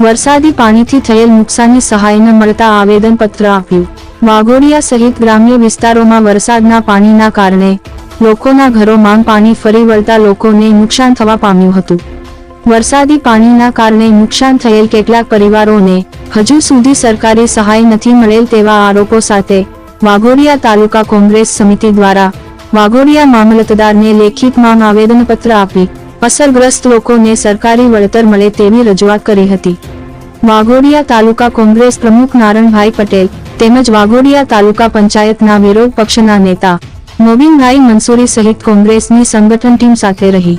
વરસાદી પાણીથી થયેલ નુકસાનની સહાય મળતા આવેદનપત્ર આપ્યું. વાઘોડિયા સહિત ગ્રામ્ય વિસ્તારોમાં વરસાદના પાણીના કારણે લોકોના ઘરોમાં પાણી ફરી વળતા લોકોને નુકસાન થવા પામ્યું હતું. વરસાદી પાણીના કારણે નુકસાન થયેલ કેટલાક પરિવારોને હજુ સુધી સરકારી સહાય નથી મળેલ તેવા આરોપો સાથે વાઘોડિયા તાલુકા કોંગ્રેસ સમિતિ દ્વારા વાઘોડિયા મામલતદારને લેખિતમાં આવેદનપત્ર આપી અસરગ્રસ્ત લોકોને સરકારી વળતર મળે તેવી રજૂઆત કરી હતી. વાઘોડિયા તાલુકા કોંગ્રેસ પ્રમુખ નારણભાઈ પટેલ તેમજ વાઘોડિયા તાલુકા પંચાયતના વિરોધ પક્ષના નેતા મોબીનભાઈ મંસૂરી સહિત કોંગ્રેસની સંગઠન ટીમ સાથે રહી.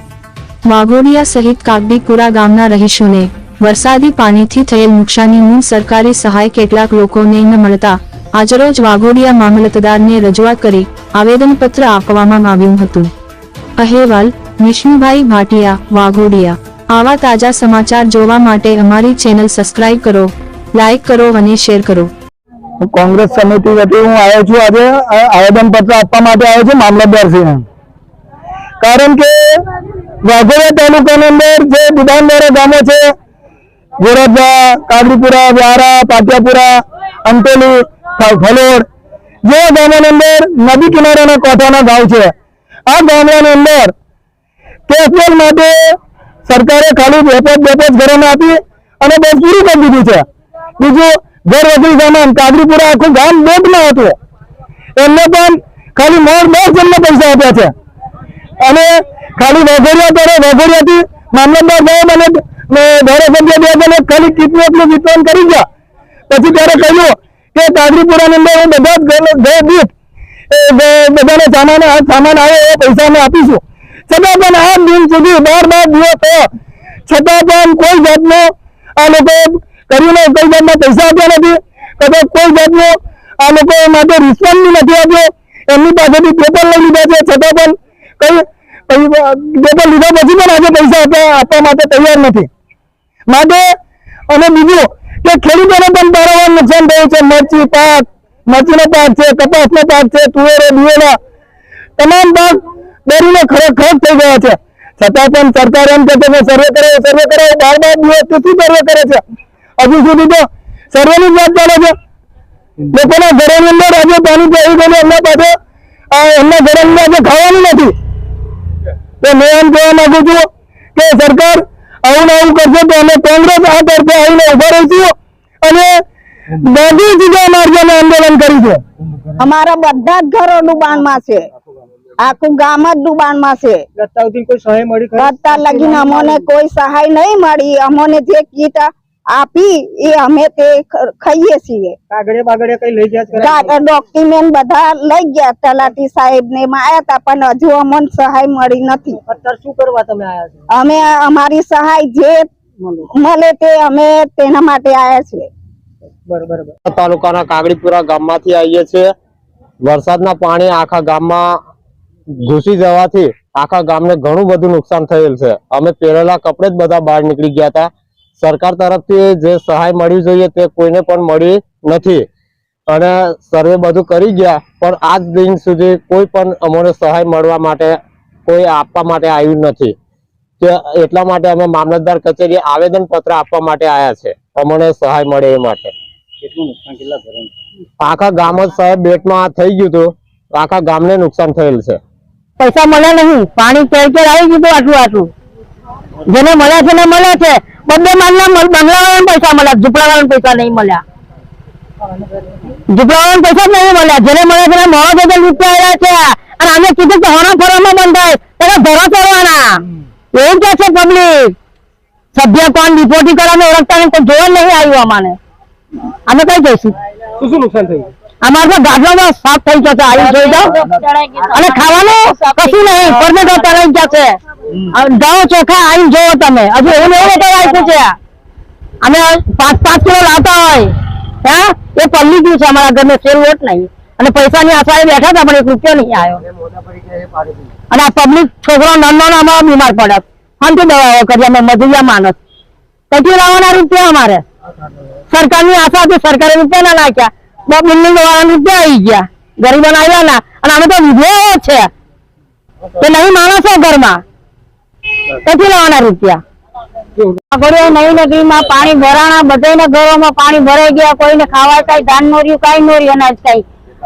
વાઘોડિયા સહિત કાગડીપુરા ગામના રહીશોને વરસાદી પાણીથી થયેલ નુકસાનીની સરકારી સહાય કેટલાક લોકોને ન મળતા આજરોજ વાઘોડિયા મામલતદારને રજૂઆત કરી આવેદનપત્ર આપવામાં આવ્યું હતું. અહેવાલ વિષ્ણુભાઈ ભાટિયા, વાઘોડિયા. આવા તાજા સમાચાર જોવા માટે અમારી ચેનલ સબસ્ક્રાઇબ કરો લાઈક કરો અને શેર કરો. કોંગ્રેસ સમિતિ વતી હું આવ્યો છું. આજે આવેદન પત્ર આપવા માટે આવ્યો છું મામલતદારશ્રીને. કારણ કે વાઘોડિયા તાલુકાની અંદર જે દુકાનદારો ગામો છે ગોરજવા કાગડીપુરા, વ્યારા, પાટિયાપુરા, અંતોલી ફલોડ, જે ગામોની અંદર નદી કિનારાના કોઠાના ગામ છે. આ ગામડાની અંદર કેશબેલ માટે સરકારે ખાલી બે પાંચ બે પાંચ ઘરોને આપી અને બસ પૂરું કરી દીધું છે. બીજું, ઘર વધુ સામાન કાગડીપુરા આખું ગામ બોટમાં હતું. એમને પણ ખાલી મોર દસ જણને પૈસા આપ્યા છે. અને ખાલી વઘોડિયા કરે, વઘોડિયાથી મામલતદાર સાહેબ અને ધારાસભ્ય બે જણે ખાલી કીટનું એટલું વિતરણ કરી ગયા. પછી ત્યારે કહ્યું કે કાગડીપુરાની અંદર હું બધા જ ઘર- દીઠ બધાને સામાન સામાન આવે એ પૈસા અમે આપીશું. સુધી બાર બાર દિવસ છતાં પણ કોઈ જાતનો આ લોકો કરીને કોઈ જાતના પૈસા આપ્યા નથી. કદાચ કોઈ જાતનો આ લોકો માટે રિસ્પોન્સ નથી આપ્યો. એમની પાસેથી પેપર લઈ લીધા છે. છતાં પણ કઈ પેપર લીધા પછી પણ આજે પૈસા આપવા માટે તૈયાર નથી. માટે અને બીજું કે ખેડૂતોને પણ પારાવાર નુકસાન થયું છે. મરચી પાક, મરચીનો પાક છે, કપાસનો પાક છે, તુવેરો દિવેલા તમામ પાક દરીને ખરખ ખરખ થઈ ગયા છે. છતાં પણ સરકાર એમ કે તમે સર્વે કરે સર્વે કરે બાર બાર દિવસ શું સર્વે કરે છે? હજુ સુધી તો સર્વેની વાત ચાલે છે. લોકોના ઘરોની અંદર આજે પાણી પડી ગયું એમના પાસે એમના ઘરોની આજે ખાવાનું નથી. તો મેં એમ કહેવા માંગુ છું કે સરકાર આવું આવું કરશે તો અમે કોંગ્રેસ આ તરફે આવીને ઊભા રહીશું અને ગાંધીજી સીધા માર્ગે અમે આંદોલન કરીશું. અમારા બધા જ ઘરો બાણમાં છે. આખું ગામ જ ડુબાણમાં છે. કોઈ સહાય અત્યાર લગીને અમોને કોઈ સહાય નહીં મળી. અમોને જે કીટ આપી એ અમે તે ખાઈએ છીએ. કાગળે બાગળે કઈ લઈ ગયા ડોક્યુમેન્ટ બધા લઈ ગયા. તલાટી સાહેબ ને એમાં આયા હતા પણ હજુ અમને સહાય મળી નથી. અત્યારે શું કરવા તમે અમે અમારી સહાય જે મળે તે અમે તેના માટે આવ્યા છીએ. બરોબર. તાલુકાના કાગડીપુરા ગામમાંથી આવીએ છીએ. વરસાદના પાણી આખા ગામમાં ઘૂસી જવાથી આખા ગામને ઘણું બધું નુકસાન થયેલ છે. અમે પહેરેલા કપડે જ બધા બહાર નીકળી ગયા હતા. સરકાર તરફથી જે સહાય મળવી જોઈએ તે કોઈને પણ મળી નથી. અને સર્વે બધું કરી ગયા પણ આજ દિન સુધી કોઈ પણ અમને સહાય મળવા માટે કોઈ આપવા માટે આવ્યું નથી. કે એટલા માટે અમે મામલતદાર કચેરીએ આવેદન પત્ર આપવા માટે આવ્યા છે. અમને સહાય મળે એ માટે. આખા ગામ જ સાહેબ બેટમાં થઈ ગયું હતું. આખા ગામને નુકસાન થયેલ છે. પૈસા મળ્યા નહીં. પાણી કેર કેર આવી ગયું આટલું આટલું. જેને મળ્યા છે ને મળ્યા છે. બબ્બે માલના બંગલાવાળાને પૈસા મળ્યા, ઝૂંપડાવાળાને પૈસા નહીં મળ્યા. ઝૂંપડાવાળાને પૈસા નહીં મળ્યા. જેને મળ્યા છે ને મોડો બધો લૂંટાયેલા છે. અને અમે કીધું કે હોરા ફોરામાં બંધ થાય ભરો ચડવાના એવું કે છે પબ્લિક સભ્ય કોણ રિપોર્ટિંગ કરવાનું ઓળખતા નહીં, કોઈ જોવા નહીં આવ્યું અમાને. અમે કઈ જઈશું? શું નુકસાન થયું? અમારે તો ગાડવામાં સાફ થઈ જશે આવી જોઈ જાઓ. અને ખાવાનું કશું નહીં પરમેટો તળાઈ જશે. ઘઉં ચોખા આવી જોવો તમે. હજુ એવું એવું બતાવ આપ્યું છે. અમે પાંચ પાંચ કિલો લાવતા હોય. હા? એ પલ્લી ગયું છે અમારા ઘરને સેલ વોટ નહીં. અને પૈસાની આશાએ બેઠા હતા પણ એક રૂપિયો નહીં આવ્યો. અને આ પબ્લિક છોકરો નાનો અમારા બીમાર પડ્યા શાંતિ દવાઓ કરી અમે મજૂરિયા માણસ. કથી લાવવાના રૂપિયા અમારે? સરકારની આશા હતી સરકારે રૂપિયા ના નાખ્યા. બિલ્ડિંગ વાળા રૂપિયા આવી ગયા? ગરીબોને આવ્યા ના. અને અમે તો વિધેયો છે. કે નહીં માણસો ઘરમાં. ક્યાંથી લેવાના રૂપિયા. નવી નગરીમાં પાણી ભરાણા બધાના ઘરોમાં પાણી ભરાઈ ગયા. કોઈને ખાવા કઈ ધાન નો રહ્યું, કઈ નો રહ્યું, અનાજ કઈ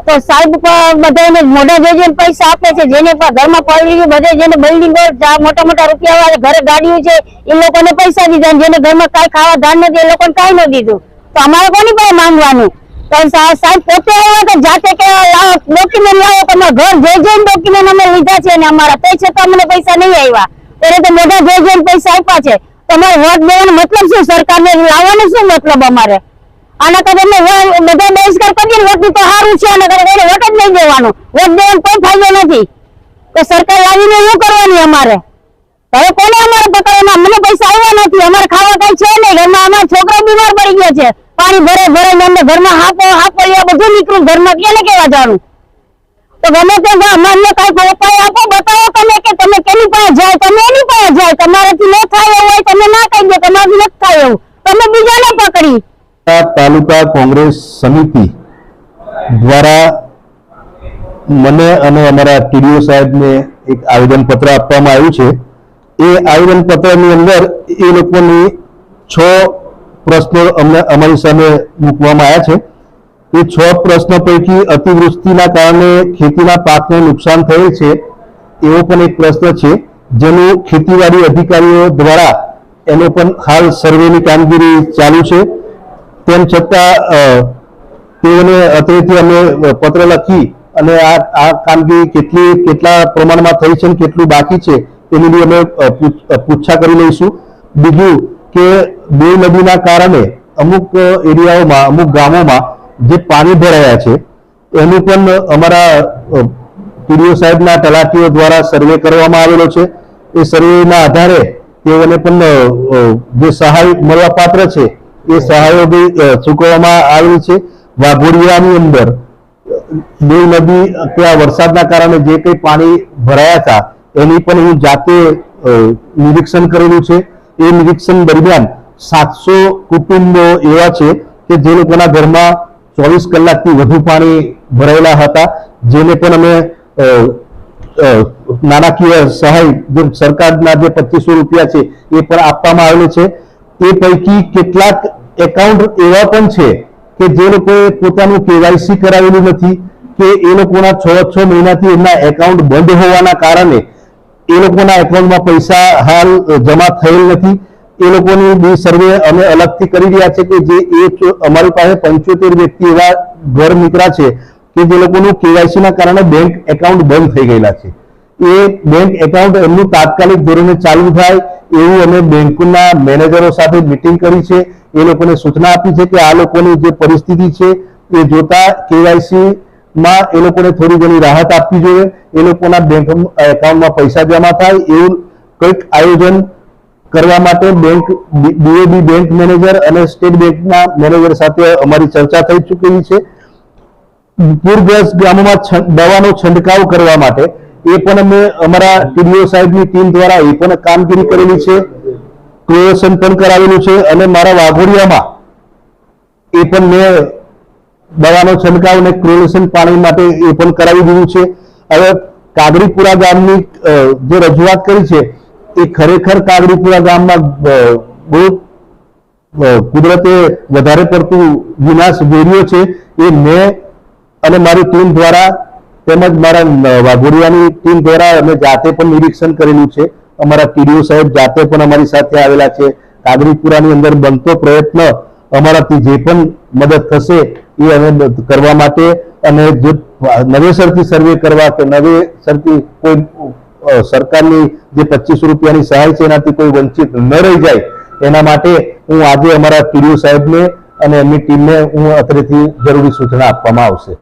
તો સાહેબ બધાને મોઢા જે જે પૈસા આપે છે. જેને ઘરમાં પડી ગયું બધે જેને બિલ્ડિંગ મોટા મોટા રૂપિયા વાળા, ઘરે ગાડીઓ છે, એ લોકોને પૈસા દીધા. જેને ઘરમાં કઈ ખાવા ધાન નથી એ લોકોને કઈ ન દીધું. તો અમારે કોની પાસે માંગવાનું? સાહેબ, પોતે આવ્યા કે જાતે કે ડોક્યુમેન્ટ લાવો તમારા ઘર જઈ જઈને ડોક્યુમેન્ટ અમે લીધા છે ને અમારા તે તો અમને પૈસા નહીં આવ્યા. ત્યારે તો મોઢા જઈ જઈને પૈસા આપ્યા છે, તમારે વોટ દેવાનો મતલબ શું? સરકારને લાવવાનો શું મતલબ અમારે? આના કરતા અમે બધા બહિષ્કાર કરીએ વોટ તો સારું છે, આના કરતા એને વોટ જ નહીં દેવાનો. વોટ દેવાનો કોઈ ફાયદો નથી. તો સરકાર લાવીને શું કરવાની અમારે? હવે કોને અમારે પકડવાના મને પૈસા આવ્યા નથી. અમારે ખાવા કઈ છે નહીં. ઘરમાં અમારા છોકરા બીમાર પડી ગયા છે. પાણી ભરે ભરે ને ઘરમાં હાપો હાપલિયા બધું નીકળ્યું ઘરમાં કેને કેવા જવાનું તો ગમે તે અમને કઈ ઉપાય આપો, બતાવો તમે કે તમે કેની પાસે જાય તમે એની પાસે જાય તમારાથી ન થાય એવું હોય તમે ના કહી દો, તમારાથી નથી થાય એવું. તમે બીજાને પકડી. તાલુકા કોંગ્રેસ સમિતિ દ્વારા મને અને અમારા ટીડીઓ સાહેબને એક આવેદનપત્ર આપવામાં આવ્યું છે. એ આવેદનપત્રની અંદર એ લોકોની છ પ્રશ્નો અમને અમારી સામે મૂકવામાં આવ્યા છે. એ છ પ્રશ્નો પૈકી અતિવૃષ્ટિના કારણે ખેતીના પાકને નુકસાન થયેલ છે, એવો પણ એક પ્રશ્ન છે, જેનું ખેતીવાડી અધિકારીઓ દ્વારા એનો પણ હાલ સર્વેની કામગીરી ચાલુ છે. તેમ છતાં તેઓને અત્રેથી અમે પત્ર લખી અને આ આ કામગીરી કેટલી, કેટલા પ્રમાણમાં થઈ છે અને કેટલું બાકી છે, એની અમે પૂછા કરી લઈશું. બીજું કે બે નદીના કારણે અમુક એરિયાઓમાં, અમુક ગામોમાં જે પાણી ભરાયા છે, એનું પણ અમારા પીડીઓ સાહેબના તલાટીઓ દ્વારા સર્વે કરવામાં આવેલો છે. એ સર્વેના આધારે તેઓને પણ જે સહાય મળવાપાત્ર છે, એ સહાયો બી ચૂકવવામાં આવેલ છે. વાઘોડિયાની અંદર દેવ નદી ત્યાં વરસાદના કારણે જે કંઈ પાણી ભરાયા હતા, એની પણ હું જાતે નિરીક્ષણ કરેલું છે. એ નિરીક્ષણ દરમિયાન સાતસો કુટુંબો એવા છે કે જે લોકોના ઘરમાં ચોવીસ કલાકથી વધુ પાણી ભરાયેલા હતા, જેને પણ અમે નાણાકીય સહાય જે સરકારના જે પચીસો રૂપિયા છે એ પણ આપવામાં આવેલું છે. એ પૈકી કેટલાક એકાઉન્ટ એવા પણ છે કે જે લોકોએ પોતાનું કેવાયસી કરાવેલું નથી, કે એ લોકોના છ છ મહિનાથી એમના એકાઉન્ટ બંધ હોવાના કારણે એ લોકોના એકાઉન્ટમાં પૈસા હાલ જમા થયેલ નથી. એ લોકોની બી સર્વે અમે અલગથી કરી રહ્યા છે કે જે એ અમારી પાસે પંચોતેર વ્યક્તિ એવા ઘર મિત્રા છે કે જે લોકોનું કેવાયસી ના કારણે બેંક એકાઉન્ટ બંધ થઈ ગયેલા છે. એ બેંક એકાઉન્ટ એમનું તાત્કાલિક ધોરણે ચાલુ થાય એવું અમે બેંકના મેનેજરો સાથે મિટિંગ કરી છે. એ લોકોને સૂચના આપી છે કે આ લોકોની જે પરિસ્થિતિ છે એ જોતા કેવાયસી માં એ લોકોને થોડી ઘણી રાહત આપવી જોઈએ. એ લોકોના બેંક એકાઉન્ટમાં પૈસા જમા થાય એવું કંઈક આયોજન કરવા માટે બેંક બીએબી બેંક મેનેજર અને સ્ટેટ બેંકના મેનેજર સાથે અમારી ચર્ચા થઈ ચૂકેલી છે. પૂરગ્રસ્ત ગામોમાં દવાનો છંટકાવ કરવા માટે એ પણ અમે અમારા ટીડીઓ સાહેબની ટીમ દ્વારા એ પણ કામગીરી કરેલી છે. ક્લોરેશન પણ કરાવેલું છે અને મારા વાઘોડિયામાં એ પણ મેં દવાનો છંટકાવ અને ક્લોરેશન પાણી માટે એ પણ કરાવી દીધું છે. હવે કાગડીપુરા ગામની જે રજૂઆત કરી છે એ ખરેખર કાગડીપુરા ગામમાં બહુ કુદરતે વધારે પડતું વિનાશ વેર્યો છે. એ મેં અને મારી ટીમ દ્વારા તેમજ મારા વાઘોડિયાની ટીમ દ્વારા અમે જાતે પણ નિરીક્ષણ કરેલું છે. અમારા ટીડીઓ સાહેબ જાતે પણ અમારી સાથે આવેલા છે. કાગડીપુરાની અંદર બનતો પ્રયત્ન અમારાથી જે પણ મદદ થશે એ અમે કરવા માટે અને જે નવેસરથી સર્વે કરવા કે નવેસરથી કોઈ સરકારની જે પચીસો રૂપિયાની સહાય છે, એનાથી કોઈ વંચિત ન રહી જાય. એના માટે હું આજે અમારા પીડીઓ સાહેબને અને એમની ટીમને હું અત્રેથી જરૂરી સૂચના આપવામાં આવશે.